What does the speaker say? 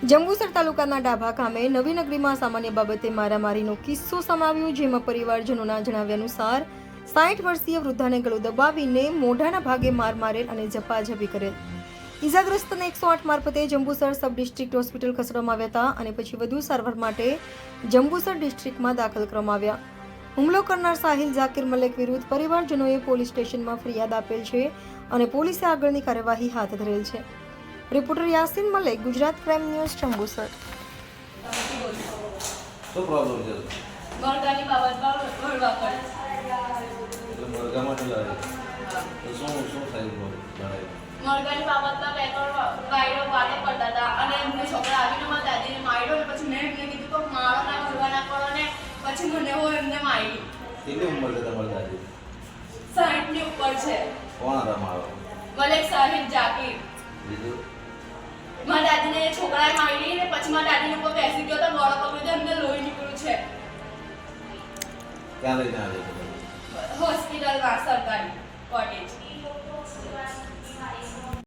જંબુસર તાલુકાના ડાભા ગામે નવી નગરીમાં સામાન્ય બાબતે મારામારીનો કિસ્સો સમાવ્યો, જેમાં પરિવારજનોના જણાવ્યા અનુસાર સાઠ વર્ષીય વૃદ્ધાને ગળું દબાવીને મોઢાના ભાગે માર મારેલ અને ઝપાઝપી કરેલ. ઇજાગ્રસ્તને એકસો આઠ મારફતે જંબુસર સબ ડિસ્ટ્રિક્ટ હોસ્પિટલ ખસેડવામાં આવ્યા હતા અને પછી વધુ સારવાર માટે જંબુસર ડિસ્ટ્રિક્ટમાં દાખલ કરવામાં આવ્યા. હુમલો કરનાર સાહિલ ઝાકિર મલેક વિરુદ્ધ પરિવારજનોએ પોલીસ સ્ટેશનમાં ફરિયાદ આપેલ છે અને પોલીસે આગળની કાર્યવાહી હાથ ધરેલ છે. રિપોર્ટર યાસીન મલે ગુજરાત પ્રાઇમ ન્યૂઝ જંબુસર શું પ્રોબ્લેમ છે? મરઘાની બાબતમાં ભરવા પડે. એટલે મરઘામાં કેટલા તો શું શું થયું મરઘાની બાબતમાં બે ત્રણ વાતે પડતા હતા અને એમને છોકરા આવીને મારા દાદીને માર્યો ને પછી મેં એમને કીધું કે મારો ના ભરવા ના પડો ને પછી મને હું એમને મારી. કેટલી ઉંમર છે તમારી દાદી? સાઠની ઉપર છે. કોણ હતા મારો? મલેક સાહિબ જાકીર. એ છોકરાએ મારી ને પછી મારા દાદી ઉપર બેસી ગયો તો મોડો પકડ્યો તો એમને લોહી નીકળ્યું છે. ક્યાં લઈને આવ્યો હોસ્પિટલ હોસ્પિટલમાં સરકારી કોટેજ